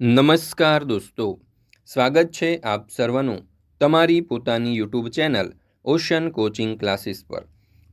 નમસ્કાર દોસ્તો. સ્વાગત છે આપ સર્વનું તમારી પોતાની YouTube channel ocean coaching classes પર.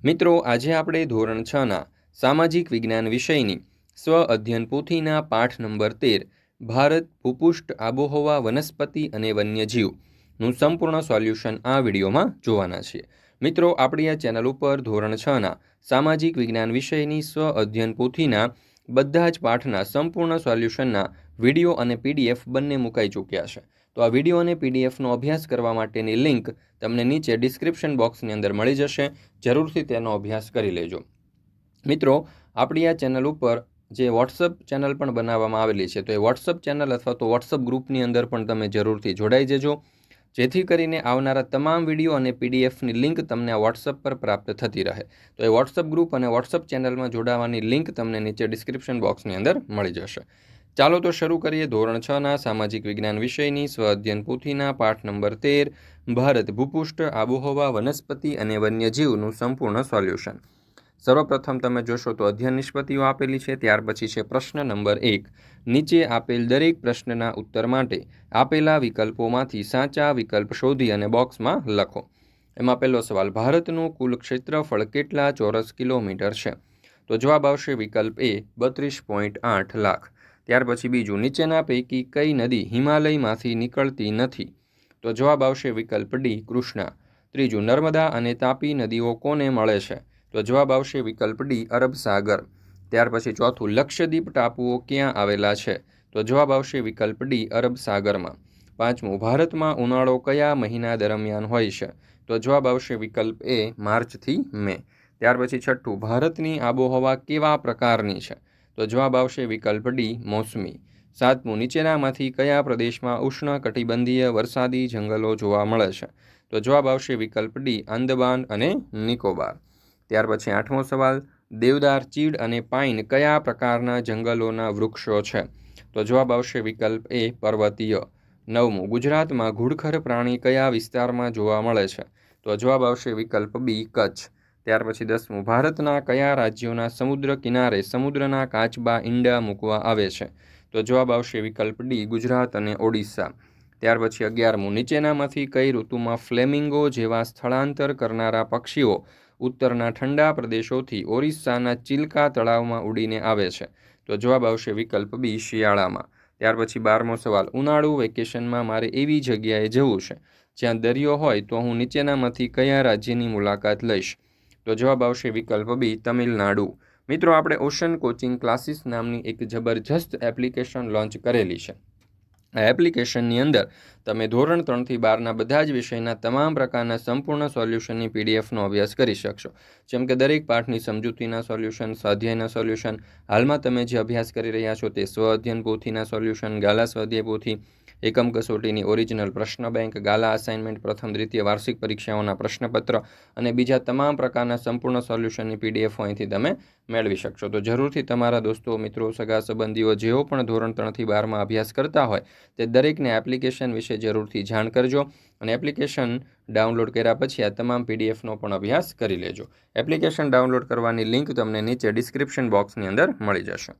મિત્રો, આજે આપણે ધોરણ છના સામાજિક વિજ્ઞાન વિષયની સ્વ અધ્યયન પોથીના પાઠ નંબર તેર, ભારત ભૂપુષ્ઠ આબોહવા વનસ્પતિ અને વન્યજીવનું સંપૂર્ણ સોલ્યુશન આ વિડીયોમાં જોવાના છીએ મિત્રો, આપણી આ ચેનલ ઉપર ધોરણ છના સામાજિક વિજ્ઞાન વિષયની સ્વ અધ્યયન પોથીના બધા જ પાઠના સંપૂર્ણ સોલ્યુશનના વીડિયો અને પીડીએફ બંને મુકાઈ ચૂક્યા છે. તો આ વીડિયો અને પીડીએફનો અભ્યાસ કરવા માટેની લિંક તમને નીચે ડિસ્ક્રિપ્શન બોક્સની અંદર મળી જશે. જરૂરથી તેનો અભ્યાસ કરી લેજો. મિત્રો, આપણી આ ચેનલ ઉપર જે વોટ્સઅપ ચેનલ પણ બનાવવામાં આવેલી છે, તો એ વોટ્સઅપ ચેનલ અથવા તો વોટ્સઅપ ગ્રુપની અંદર પણ તમે જરૂરથી જોડાઈ જજો. જેથી કરીને આવનારા તમામ વીડિયો અને પીડીએફની લિંક તમને આ વોટ્સઅપ પર પ્રાપ્ત થતી રહે. તો એ વોટ્સઅપ ગ્રુપ અને વોટ્સઅપ ચેનલમાં જોડાવાની લિંક તમને નીચે ડિસ્ક્રિપ્શન બોક્સની અંદર મળી જશે. ચાલો તો શરૂ કરીએ ધોરણ છના સામાજિક વિજ્ઞાન વિષયની. સ્વ અધ્યયન પોથીના પાઠ નંબર તેર. ભારત ભૂપુષ્ઠ, આબોહવા, વનસ્પતિ અને વન્યજીવનું સંપૂર્ણ સોલ્યુશન. સર્વપ્રથમ તમે જોશો તો અધ્યયન નિષ્પત્તિઓ આપેલી છે, ત્યાર પછી છે પ્રશ્ન નંબર એક. નીચે આપેલ દરેક પ્રશ્નના ઉત્તર માટે આપેલા વિકલ્પોમાંથી સાચા વિકલ્પ શોધી અને બોક્સમાં લખો. એમાં પહેલો સવાલ, ભારતનું કુલ ક્ષેત્રફળ કેટલા ચોરસ કિલોમીટર છે? તો જવાબ આવશે વિકલ્પ એ, બત્રીસ પોઈન્ટ આઠ લાખ. ત્યાર પછી બીજું નીચેના પૈકી કઈ નદી હિમાલયમાંથી નીકળતી નથી? તો જવાબ આવશે વિકલ્પ ડી, કૃષ્ણા. ત્રીજું, નર્મદા અને તાપી નદીઓ કોને મળે છે? તો જવાબ આવશે વિકલ્પ ડી, અરબ સાગર. ત્યાર પછી ચોથું, લક્ષદ્વીપ ટાપુઓ ક્યાં આવેલા છે? તો જવાબ આવશે વિકલ્પ ડી, અરબ સાગરમાં. પાંચમું, ભારતમાં ઉનાળો કયા મહિના દરમિયાન હોય છે? તો જવાબ આવશે વિકલ્પ એ, માર્ચથી મે. ત્યાર પછી છઠ્ઠું, ભારતની આબોહવા કેવા પ્રકારની છે? તો જવાબ આવશે વિકલ્પ ડી, મોસમી. સાતમું, નીચેનામાંથી કયા પ્રદેશમાં ઉષ્ણ કટિબંધીય વરસાદી જંગલો જોવા મળે છે? તો જવાબ આવશે વિકલ્પ ડી આંદમાન અને નિકોબાર. ત્યાર પછી આઠમો સવાલ, દેવદાર, ચીડ અને પાઇન કયા પ્રકારના જંગલોના વૃક્ષો છે? તો જવાબ આવશે વિકલ્પ એ, પર્વતીય. નવમું, ગુજરાતમાં ઘુડખર પ્રાણી કયા વિસ્તારમાં જોવા મળે છે? તો જવાબ આવશે વિકલ્પ બી, કચ્છ. ત્યાર પછી દસમું, ભારતના કયા રાજ્યોના સમુદ્ર કિનારે સમુદ્રના કાચબા ઈંડા મૂકવા આવે છે? તો જવાબ આવશે વિકલ્પ ડી, ગુજરાત અને ઓડિશા. ત્યાર પછી અગિયારમું, નીચેનામાંથી કઈ ઋતુમાં ફ્લેમિંગો જેવા સ્થળાંતર કરનારા પક્ષીઓ ઉત્તરના ઠંડા પ્રદેશોથી ઓરિસ્સાના ચિલ્કા તળાવમાં ઉડીને આવે છે? તો જવાબ આવશે વિકલ્પ બી, શિયાળામાં. ત્યાર પછી બારમો સવાલ, ઉનાળુ વેકેશનમાં મારે એવી જગ્યાએ જવું છે? જ્યાં દરિયો હોય તો હું નીચેનામાંથી કયા રાજ્યની મુલાકાત લઈશ? તો જવાબ આવશે વિકલ્પ બી, તમિલનાડુ. મિત્રો, આપણે ઓશન કોચિંગ ક્લાસીસ નામની એક જબરજસ્ત એપ્લિકેશન લોન્ચ કરેલી છે. આ એપ્લિકેશનની અંદર તમે ધોરણ ત્રણથી બારના બધા જ વિષયના તમામ પ્રકારના સંપૂર્ણ સોલ્યુશનની પીડીએફનો અભ્યાસ કરી શકશો. જેમ કે દરેક પાઠની સમજૂતીના સોલ્યુશન, સ્વાધ્યાયના સોલ્યુશન, હાલમાં તમે જે અભ્યાસ કરી રહ્યા છો તે સ્વ અધ્યયન પોથીના સોલ્યુશન, ગાલા સ્વાધ્યાય પોથી એકમ કસોટીની ઓરિજિનલ પ્રશ્ન બેંક ગાલા અસાઇનમેન્ટ પ્રથમ દ્વિતીય વાર્ષિક પરીક્ષાઓના પ્રશ્નપત્ર અને બીજા તમામ પ્રકારના સંપૂર્ણ સોલ્યુશનની પીડીએફ અહીંથી તમે મેળવી શકશો. તો જરૂરથી તમારા દોસ્તો, મિત્રો, સગા સંબંધીઓ જેઓ પણ ધોરણ ત્રણથી બારમાં અભ્યાસ કરતા હોય, તે દરેકને એપ્લિકેશન વિશે જરૂરથી જાણ કરજો અને એપ્લિકેશન ડાઉનલોડ કર્યા પછી આ તમામ પીડીએફનો પણ અભ્યાસ કરી લેજો. એપ્લિકેશન ડાઉનલોડ કરવાની લિંક તમને નીચે ડિસ્ક્રિપ્શન બોક્સની અંદર મળી જશે.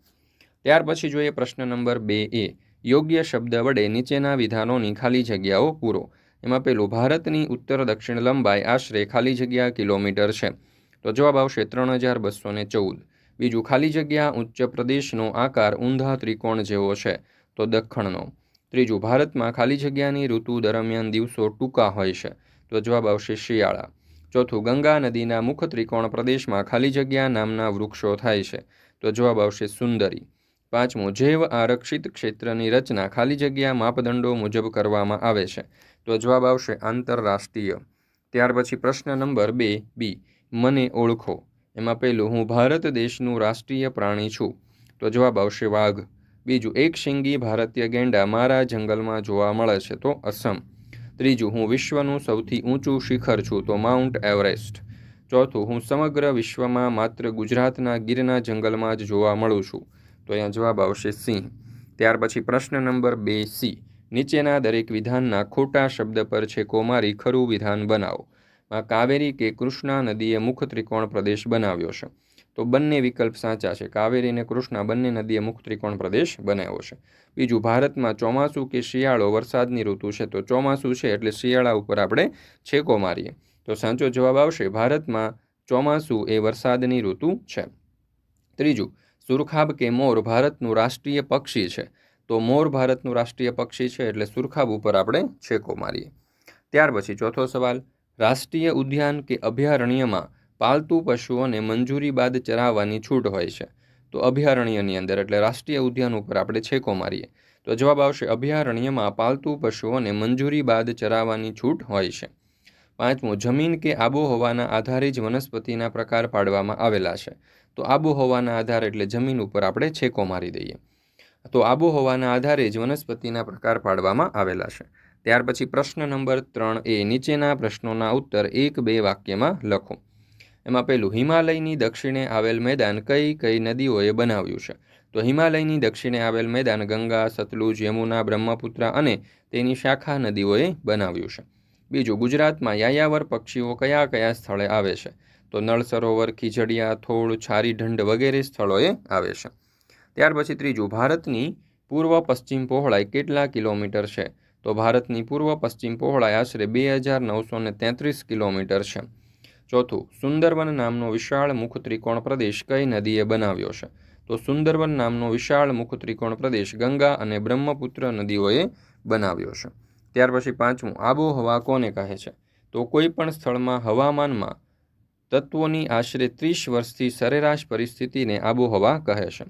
ત્યાર પછી જોઈએ પ્રશ્ન નંબર બે એ. યોગ્ય શબ્દ વડે નીચેના વિધાનોની ખાલી જગ્યાઓ પૂરો. એમાં પેલું, ભારતની ઉત્તર દક્ષિણ લંબાઈ આશરે ખાલી જગ્યા કિલોમીટર છે. તો જવાબ આવશે ત્રણ હજાર બસો ને ચૌદ. બીજું, ખાલી જગ્યા ઉચ્ચ પ્રદેશનો આકાર ઊંધા ત્રિકોણ જેવો છે. તો દખણનો ત્રીજું, ભારતમાં ખાલી જગ્યાની ઋતુ દરમિયાન દિવસો ટૂંકા હોય છે. તો જવાબ આવશે શિયાળા. ચોથું, ગંગા નદીના મુખ ત્રિકોણ પ્રદેશમાં ખાલી જગ્યા નામના વૃક્ષો થાય છે. તો જવાબ આવશે સુંદરી. પાંચમું જૈવ આરક્ષિત ક્ષેત્રની રચના ખાલી જગ્યા માપદંડો મુજબ કરવામાં આવે છે. તો જવાબ આવશે આંતરરાષ્ટ્રીય. ત્યાર પછી પ્રશ્ન નંબર બે, બી. મને ઓળખો. એમાં પહેલું, હું ભારત દેશનું રાષ્ટ્રીય પ્રાણી છું. તો જવાબ આવશે વાઘ. બીજું, એક શિંગી ભારતીય ગેંડા મારા જંગલમાં જોવા મળે છે, તો અસમ. ત્રીજું, હું વિશ્વનું સૌથી ઊંચું શિખર છું, તો માઉન્ટ એવરેસ્ટ. ચોથું, હું સમગ્ર વિશ્વમાં માત્ર ગુજરાતના ગીરના જંગલમાં જ જોવા મળું છું. તો અહીંયા જવાબ આવશે સિંહ ત્યાર પછી પ્રશ્ન નંબર બે સી. નીચેના દરેક વિધાનના ખોટા શબ્દ પર છે કોમારી ખરું વિધાન બનાવો. માં કાવેરી કે કૃષ્ણા નદીએ મુખ ત્રિકોણ પ્રદેશ બનાવ્યો છે. તો બંને વિકલ્પ સાચા છે. કાવેરી અને કૃષ્ણા બંને નદીએ મુખ ત્રિકોણ પ્રદેશ બનાવ્યો છે. બીજું, ભારતમાં ચોમાસું કે શિયાળો વરસાદની ઋતુ છે. તો ચોમાસું છે એટલે શિયાળા ઉપર આપણે છેકો મારીએ. તો સાચો જવાબ આવશે, ભારતમાં ચોમાસું એ વરસાદની ઋતુ છે. ત્રીજું સુરખાબ કે મોર ભારતનું રાષ્ટ્રીય પક્ષી છે. તો મોર ભારતનું રાષ્ટ્રીય પક્ષી છે એટલે સુરખાબ ઉપર આપણે છેકો મારીએ. ત્યાર પછી ચોથો સવાલ, રાષ્ટ્રીય ઉદ્યાન કે અભયારણ્યમાં પાલતુ પશુઓને મંજૂરી બાદ ચરાવવાની છૂટ હોય છે. તો અભયારણ્યની અંદર એટલે રાષ્ટ્રીય ઉદ્યાન ઉપર આપણે છેકો મારીએ. તો જવાબ આવશે, અભયારણ્યમાં પાલતુ પશુઓને મંજૂરી બાદ ચરાવવાની છૂટ હોય છે. પાંચમું, જમીન કે આબોહવાના આધારે જ વનસ્પતિના પ્રકાર પાડવામાં આવેલા છે. તો આબોહવાના આધાર એટલે જમીન ઉપર આપણે છેકો મારી દઈએ. તો આબોહવાના આધારે જ વનસ્પતિના પ્રકાર પાડવામાં આવેલા છે. ત્યાર પછી પ્રશ્ન નંબર ત્રણ એ નીચેના પ્રશ્નોના ઉત્તર એક બે વાક્યમાં લખો. એમાં પહેલું, હિમાલયની દક્ષિણે આવેલ મેદાન કઈ કઈ નદીઓએ બનાવ્યું છે? તો હિમાલયની દક્ષિણે આવેલ મેદાન ગંગા, સતલુજ, યમુના, બ્રહ્મપુત્રા અને તેની શાખા નદીઓએ બનાવ્યું છે. બીજું ગુજરાતમાં યાયાવર પક્ષીઓ કયા કયા સ્થળે આવે છે? તો નળ સરોવર, ખીજડીયા, થોળ છારીઢંડ વગેરે સ્થળોએ આવે છે. ત્યાર પછી ત્રીજું, ભારતની પૂર્વ પશ્ચિમ પહોળાઈ કેટલા કિલોમીટર છે? તો ભારતની પૂર્વ પશ્ચિમ પહોળાઈ આશરે બે હજાર નવસો ને તેત્રીસ કિલોમીટર છે. ચોથું, સુંદરવન નામનો વિશાળ મુખ ત્રિકોણ પ્રદેશ કઈ નદીએ બનાવ્યો છે? તો સુંદરવન નામનો વિશાળ મુખ ત્રિકોણ પ્રદેશ ગંગા અને બ્રહ્મપુત્ર નદીઓએ બનાવ્યો છે. ત્યાર પછી પાંચમું, આબોહવા કોને કહે છે? તો કોઈ પણ સ્થળમાં હવામાનમાં તત્વોની આશરે ત્રીસ વર્ષથી સરેરાશ પરિસ્થિતિને આબોહવા કહે છે.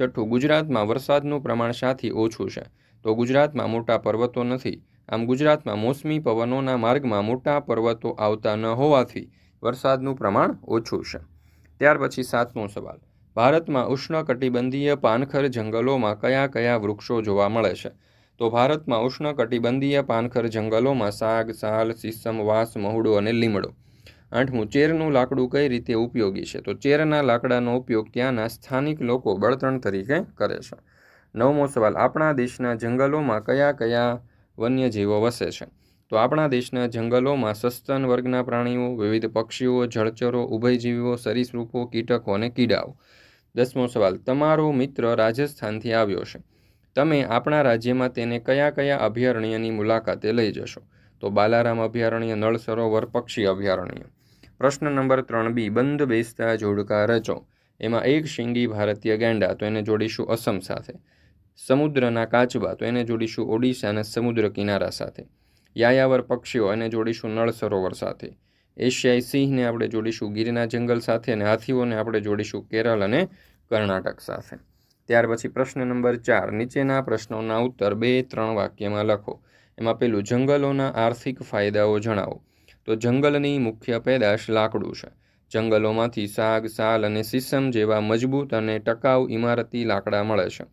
છઠ્ઠું, ગુજરાતમાં વરસાદનું પ્રમાણ સાથી ઓછું છે. તો ગુજરાતમાં મોટા પર્વતો નથી. આમ ગુજરાતમાં મોસમી પવનોના માર્ગમાં મોટા પર્વતો આવતા ન હોવાથી વરસાદનું પ્રમાણ ઓછું છે. ત્યાર પછી સાતમો સવાલ. ભારતમાં ઉષ્ણકટિબંધીય પાનખર જંગલોમાં કયા કયા વૃક્ષો જોવા મળે છે? તો ભારતમાં ઉષ્ણકટિબંધીય પાનખર જંગલોમાં સાગ, સાલ સીસમ વાંસ, મહુડો અને લીમડો. આઠમું, ચેરનું લાકડું કઈ રીતે ઉપયોગી છે? તો ચેરના લાકડાનો ઉપયોગ ત્યાંના સ્થાનિક લોકો બળતણ તરીકે કરે છે. નવમો સવાલ, આપણા દેશના જંગલોમાં કયા કયા વન્યજીવો વસે છે? તો આપણા દેશના જંગલોમાં સસ્તન વર્ગના પ્રાણીઓ, વિવિધ પક્ષીઓ, જળચરો ઉભયજીવીઓ સરીસૃપો, કીટકો અને કીડાઓ. દસમો સવાલ, તમારો મિત્ર રાજસ્થાનથી આવ્યો છે. તમે આપણા રાજ્યમાં તેને કયા કયા અભયારણ્યની મુલાકાતે લઈ જશો? તો બાલારામ અભયારણ્ય નળ સરોવર પક્ષી અભયારણ્ય. પ્રશ્ન નંબર ત્રણ બી, બંધ બેસતા જોડકા રચો. એમાં એક શિંગી ભારતીય ગેંડા, તો એને જોડીશું અસમ સાથે. સમુદ્રના કાચબા, તો એને જોડીશું ઓડિશાના સમુદ્ર કિનારા સાથે. યાયાવર પક્ષીઓ, એને જોડીશું નળ સરોવર સાથે. એશિયાઈ સિંહને આપણે જોડીશું ગીરના જંગલ સાથે અને હાથીઓને આપણે જોડીશું કેરળ અને કર્ણાટક સાથે. ત્યાર પછી પ્રશ્ન નંબર ચાર, નીચેના પ્રશ્નોના ઉત્તર બે ત્રણ વાક્યમાં લખો. એમાં પેલું, જંગલોના આર્થિક ફાયદાઓ જણાવો. તો જંગલની મુખ્ય પેદાશ લાકડું છે. જંગલોમાંથી સાગ, સાલ અને સીસમ જેવા મજબૂત અને ટકાઉ ઇમારતી લાકડા મળે છે.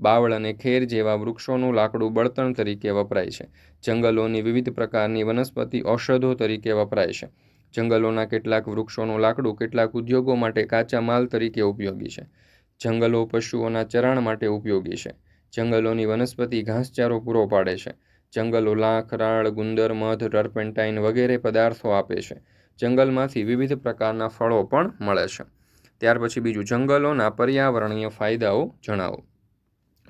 બાવળ અને ખેર જેવા વૃક્ષોનું લાકડું બળતણ તરીકે વપરાય છે. જંગલોની વિવિધ પ્રકારની વનસ્પતિ ઔષધો તરીકે વપરાય છે. જંગલોના કેટલાક વૃક્ષોનું લાકડું કેટલાક ઉદ્યોગો માટે કાચા માલ તરીકે ઉપયોગી છે. જંગલો, પશુઓના ચરાણ માટે ઉપયોગી છે. જંગલોની વનસ્પતિ ઘાસચારો પૂરો પાડે છે. જંગલો લાખ, રાળ, ગુંદર, મધ, ટર્પેન્ટાઇન વગેરે પદાર્થો આપે છે. જંગલમાંથી વિવિધ પ્રકારના ફળો પણ મળે છે. ત્યાર પછી બીજું, જંગલોના પર્યાવરણીય ફાયદાઓ જણાવો.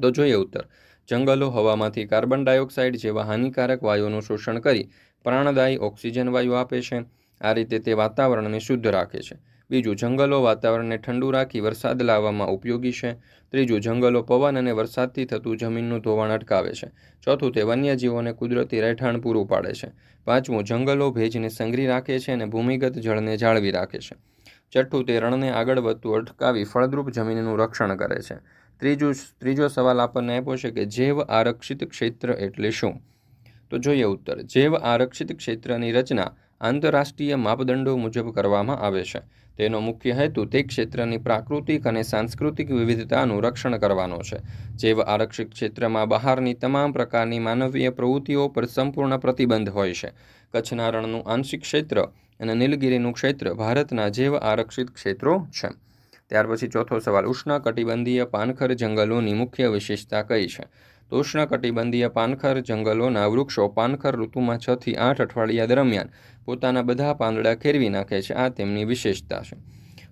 તો જોઈએ ઉત્તર. જંગલો હવામાંથી કાર્બન ડાયોક્સાઇડ જેવા હાનિકારક વાયુઓનું શોષણ કરી પ્રાણદાયી ઓક્સિજન વાયુ આપે છે. આ રીતે તે વાતાવરણને શુદ્ધ રાખે છે. બીજું, જંગલો વાતાવરણને ઠંડુ રાખી વરસાદ લાવવામાં ઉપયોગી છે. ત્રીજું, જંગલો પવન અને વરસાદથી થતું જમીનનું ધોવાણ અટકાવે છે. ચોથું, તે વન્યજીવોને કુદરતી રહેઠાણ પૂરું પાડે છે. પાંચમું, જંગલો ભેજને સંગ્રહી રાખે છે અને ભૂમિગત જળને જાળવી રાખે છે. છઠ્ઠું, તે રણને આગળ વધતું અટકાવી ફળદ્રુપ જમીનનું રક્ષણ કરે છે. ત્રીજું, ત્રીજો સવાલ આપણને આપ્યો છે કે જૈવ આરક્ષિત ક્ષેત્ર એટલે શું? તો જોઈએ ઉત્તર. જૈવ આરક્ષિત ક્ષેત્રની રચના આંતરરાષ્ટ્રીય માપદંડો મુજબ કરવામાં આવે છે. તેનો મુખ્ય હેતુ તે ક્ષેત્રની પ્રાકૃતિક અને સાંસ્કૃતિક વિવિધતાનું રક્ષણ કરવાનો છે. જૈવ આરક્ષિત ક્ષેત્રમાં બહારની તમામ પ્રકારની માનવીય પ્રવૃત્તિઓ પર સંપૂર્ણ પ્રતિબંધ હોય છે. કચ્છના રણનું આંશિક ક્ષેત્ર અને નીલગિરીનું ક્ષેત્ર ભારતના જૈવ આરક્ષિત ક્ષેત્રો છે. ત્યાર પછી ચોથો સવાલ ઉષ્ણકટિબંધીય પાનખર જંગલોની મુખ્ય વિશેષતા કઈ છે? તો ઉષ્ણકટિબંધીય પાનખર જંગલોના વૃક્ષો પાનખર ઋતુમાં છ થી આઠ અઠવાડિયા દરમિયાન પોતાના બધા પાંદડા ખેરવી નાખે છે. આ તેમની વિશેષતા છે.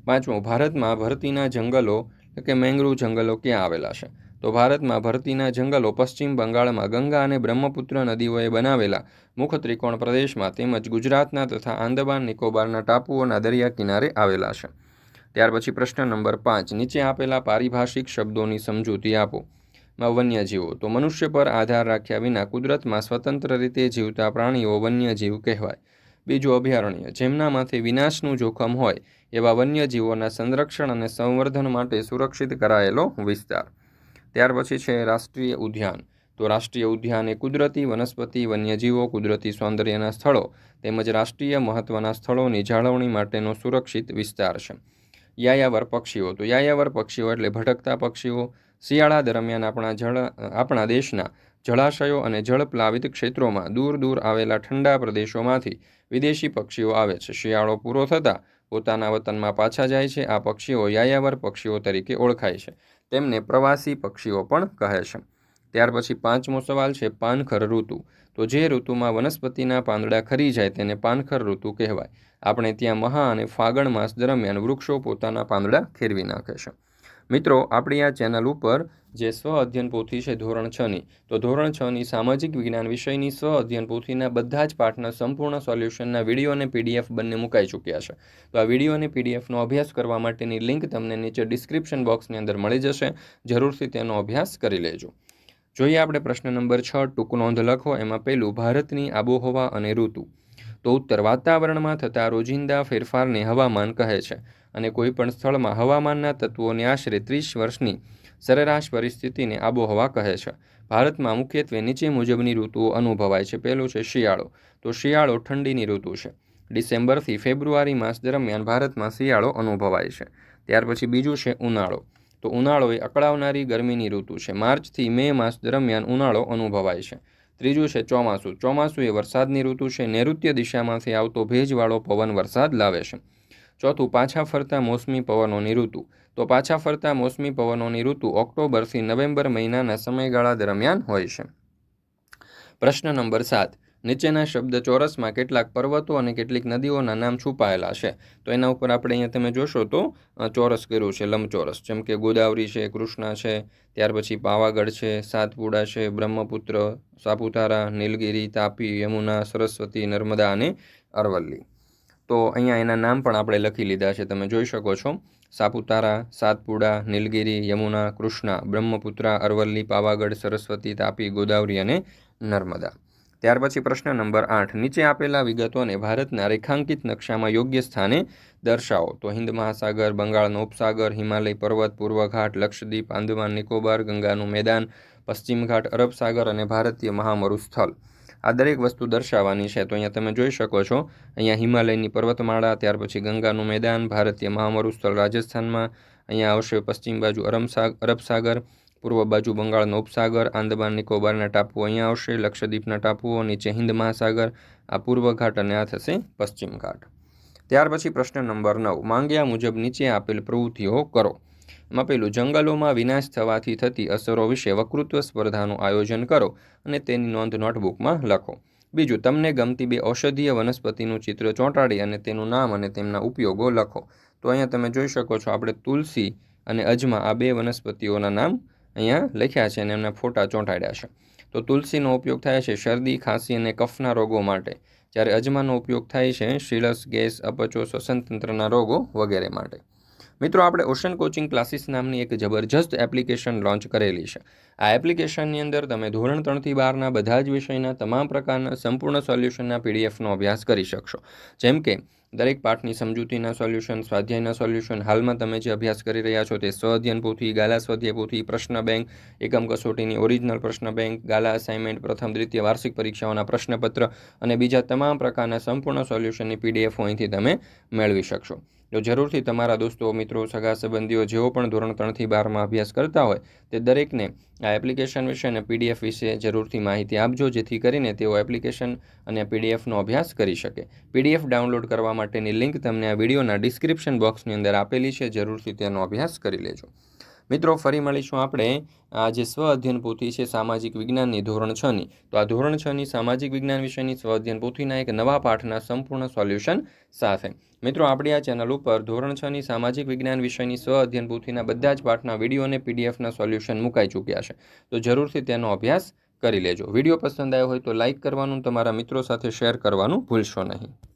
પાંચમું, ભારતમાં ભરતીના જંગલો કે મેંગ્રુવ જંગલો ક્યાં આવેલા છે? તો ભારતમાં ભરતીના જંગલો પશ્ચિમ બંગાળમાં ગંગા અને બ્રહ્મપુત્ર નદીઓએ બનાવેલા મુખ ત્રિકોણ પ્રદેશમાં તેમજ ગુજરાતના તથા આંદમાન નિકોબારના ટાપુઓના દરિયા કિનારે આવેલા છે. ત્યાર પછી પ્રશ્ન નંબર પાંચ, નીચે આપેલા પારિભાષિક શબ્દોની સમજૂતી આપો. વન્યજીવો. તો મનુષ્ય પર આધાર રાખ્યા વિના કુદરતમાં સ્વતંત્ર રીતે જીવતા પ્રાણીઓ વન્યજીવ કહેવાય. બીજું અભયારણ્ય, જેમનામાંથી વિનાશનું જોખમ હોય એવા વન્યજીવોના સંરક્ષણ અને સંવર્ધન માટે સુરક્ષિત કરાયેલો વિસ્તાર. ત્યાર પછી છે રાષ્ટ્રીય ઉદ્યાન. તો રાષ્ટ્રીય ઉદ્યાન એ કુદરતી વનસ્પતિ, વન્યજીવો, કુદરતી સૌંદર્યના સ્થળો તેમજ રાષ્ટ્રીય મહત્ત્વના સ્થળોની જાળવણી માટેનો સુરક્ષિત વિસ્તાર છે. યાયાવર પક્ષીઓ, તો યાયાવર પક્ષીઓ એટલે ભટકતા પક્ષીઓ શિયાળા દરમિયાન આપણા જળ આપણા દેશના જળાશયો અને જળપ્લાવિત ક્ષેત્રોમાં દૂર દૂર આવેલા ઠંડા પ્રદેશોમાંથી વિદેશી પક્ષીઓ આવે છે. શિયાળો પૂરો થતાં પોતાના વતનમાં પાછા જાય છે. આ પક્ષીઓ યાયાવર પક્ષીઓ તરીકે ઓળખાય છે. તેમને પ્રવાસી પક્ષીઓ પણ કહે છે. ત્યાર પછી પાંચમો સવાલ છે પાનખર ઋતુ. તો જે ઋતુમાં વનસ્પતિના પાંદડા ખરી જાય તેને પાનખર ઋતુ કહેવાય. આપણે ત્યાં મહા અને ફાગણ માસ દરમિયાન વૃક્ષો પોતાના પાંદડા ખેરવી નાખે છે. મિત્રો, આપણી આ ચેનલ ઉપર જે સ્વ અધ્યયન પોથી છે ધોરણ છની તો ધોરણ છની સામાજિક વિજ્ઞાન વિષયની સ્વ અધ્યયન પોથીના બધા જ પાઠના સંપૂર્ણ સોલ્યુશનના વીડિયો અને પીડીએફ બંને મુકાઈ ચૂક્યા છે. તો આ વીડિયો અને પીડીએફનો અભ્યાસ કરવા માટેની લિંક તમને નીચે ડિસ્ક્રિપ્શન બોક્સની અંદર મળી જશે. જરૂરથી તેનો અભ્યાસ કરી લેજો. જોઈએ આપણે પ્રશ્ન નંબર છ, ટૂંક નોંધ લખો. એમાં પહેલું, ભારતની આબોહવા અને ઋતુ. તો ઉત્તર વાતાવરણમાં થતા રોજિંદા ફેરફારને હવામાન કહે છે અને કોઈપણ સ્થળમાં હવામાનના તત્વોની આશરે ત્રીસ વર્ષની સરેરાશ પરિસ્થિતિને આબોહવા કહે છે. ભારતમાં મુખ્યત્વે નીચે મુજબની ઋતુઓ અનુભવાય છે. પહેલું છે શિયાળો. તો શિયાળો ઠંડીની ઋતુ છે. ડિસેમ્બરથી ફેબ્રુઆરી માસ દરમિયાન ભારતમાં શિયાળો અનુભવાય છે. ત્યાર પછી બીજું છે ઉનાળો. તો ઉનાળો એ અકળાવનારી ગરમીની ઋતુ છે. માર્ચથી મે માસ દરમિયાન ઉનાળો અનુભવાય છે. ત્રીજું છે ચોમાસું. ચોમાસું એ વરસાદની ઋતુ છે. નૈઋત્ય દિશામાંથી આવતો ભેજવાળો પવન વરસાદ લાવે છે. ચોથું, પાછા ફરતા મોસમી પવનોની ઋતુ. તો પાછા ફરતા મોસમી પવનોની ઋતુ ઓક્ટોબરથી નવેમ્બર મહિનાના સમયગાળા દરમિયાન હોય છે. પ્રશ્ન નંબર સાત. નીચેના શબ્દ ચોરસમાં કેટલાક પર્વતો અને કેટલીક નદીઓના નામ છુપાયેલા છે. તો એના ઉપર આપણે અહીંયા તમે જોશો તો ચોરસ કર્યું છે, લંબચોરસ. જેમ કે ગોદાવરી છે, કૃષ્ણા છે, ત્યાર પછી પાવાગઢ છે, સાતપુડા છે, બ્રહ્મપુત્ર, સાપુતારા, નીલગિરી, તાપી, યમુના, સરસ્વતી, નર્મદા અને અરવલ્લી. તો અહીંયા એના નામ પણ આપણે લખી લીધા છે, તમે જોઈ શકો છો. સાપુતારા, સાતપુડા, નીલગિરી, યમુના, કૃષ્ણા, બ્રહ્મપુત્રા, અરવલ્લી, પાવાગઢ, સરસ્વતી, તાપી, ગોદાવરી અને નર્મદા. ત્યાર પછી પ્રશ્ન નંબર આઠ. નીચે આપેલા વિગતોને ભારતના રેખાંકિત નકશામાં યોગ્ય સ્થાને દર્શાવો. તો હિન્દ મહાસાગર, બંગાળનો ઉપસાગર, હિમાલય પર્વત, પૂર્વ ઘાટ, લક્ષદ્વીપ, આંદમાન, નિકોબાર, ગંગાનું મેદાન, પશ્ચિમ ઘાટ, અરબ સાગર અને ભારતીય મહામરુસ્થળ આ દરેક વસ્તુ દર્શાવવાની છે. તો અહીંયા તમે જોઈ શકો છો, અહીંયા હિમાલયની પર્વતમાળા, ત્યાર પછી ગંગાનું મેદાન, ભારતીય મહામરુસ્થળ રાજસ્થાનમાં, અહીંયા આવશે પશ્ચિમ બાજુ અરબ સાગર પૂર્વ બાજુ બંગાળનો ઉપસાગર, આંદમાન નિકોબારના ટાપુઓ અહીંયા આવશે, લક્ષદ્વીપના ટાપુઓ, નીચે હિન્દ મહાસાગર, આ પૂર્વ ઘાટ અને આ થશે પશ્ચિમ ઘાટ. ત્યાર પછી પ્રશ્ન નંબર નવ, માંગ્યા મુજબ નીચે આપેલ પ્રવૃત્તિઓ કરો. એમાં પેલું જંગલોમાં વિનાશ થવાથી થતી અસરો વિશે વકૃત્વ સ્પર્ધાનું આયોજન કરો અને તેની નોંધ નોટબુકમાં લખો. બીજું, તમને ગમતી બે ઔષધીય વનસ્પતિનું ચિત્ર ચોંટાડી અને તેનું નામ અને તેમના ઉપયોગો લખો. તો અહીંયા તમે જોઈ શકો છો, આપણે તુલસી અને અજમા, આ બે વનસ્પતિઓના નામ અહીંયા લખ્યા છે અને એમના ફોટા ચોંટાડ્યા છે. તો તુલસીનો ઉપયોગ થાય છે શરદી, ખાંસી અને કફના રોગો માટે. જ્યારે અજમાનો ઉપયોગ થાય છે, શીલસ, ગેસ, અપચો, શ્વસનતંત્રના રોગો વગેરે માટે. મિત્રો, આપણે ઓશન કોચિંગ ક્લાસીસ નામની એક જબરજસ્ત એપ્લિકેશન લોન્ચ કરેલી છે. આ એપ્લિકેશનની અંદર તમે ધોરણ ત્રણથી બારના બધા જ વિષયના તમામ પ્રકારના સંપૂર્ણ સોલ્યુશનના પીડીએફનો અભ્યાસ કરી શકશો. જેમ કે, દરેક પાઠની સમજૂતીના સોલ્યુશન, સ્વાધ્યાયના સોલ્યુશન, હાલમાં તમે જે અભ્યાસ કરી રહ્યા છો તે સ્વઅધ્યયન પોથી, ગાલા સ્વાધ્યાય પોથી, પ્રશ્ન બેંક, એકમ કસોટીની ઓરિજિનલ પ્રશ્ન બેંક, ગાલા અસાઇનમેન્ટ પ્રથમ, દ્વિતીય, વાર્ષિક પરીક્ષાઓના પ્રશ્નપત્ર અને બીજા તમામ પ્રકારના સંપૂર્ણ સોલ્યુશનની પીડીએફ અહીંથી તમે મેળવી શકશો. તો જરૂરથી તમારા દોસ્તો, મિત્રો, સગા સંબંધીઓ જેઓ પણ ધોરણ ત્રણથી બારમાં અભ્યાસ કરતા હોય, તે દરેકને આ એપ્લિકેશન વિશે અને પીડીએફ વિશે જરૂરથી માહિતી આપજો, જેથી કરીને તેઓ એપ્લિકેશન અને પીડીએફનો અભ્યાસ કરી શકે. પીડીએફ ડાઉનલોડ કરવા માટેની લિંક તમને આ વિડીયોના ડિસ્ક્રિપ્શન બોક્સની અંદર આપેલી છે. જરૂરથી તેનો અભ્યાસ કરી લેજો. મિત્રો, ફરી મળીશું આપણે આ જે સ્વ અધ્યયન પોથી છે સામાજિક વિજ્ઞાનની ધોરણ છની તો આ ધોરણ છની સામાજિક વિજ્ઞાન વિષયની સ્વ અધ્યયન પોથીના એક નવા પાઠના સંપૂર્ણ સોલ્યુશન સાથે. મિત્રો, આપણી આ ચેનલ ઉપર ધોરણ છની સામાજિક વિજ્ઞાન વિષયની સ્વ અધ્યયન પોથીના બધા જ પાઠના વીડિયો અને પીડીએફના સોલ્યુશન મુકાઈ ચૂક્યા છે. તો જરૂરથી તેનો અભ્યાસ કરી લેજો. વીડિયો પસંદ આવ્યો હોય તો લાઇક કરવાનું, તમારા મિત્રો સાથે શેર કરવાનું ભૂલશો નહીં.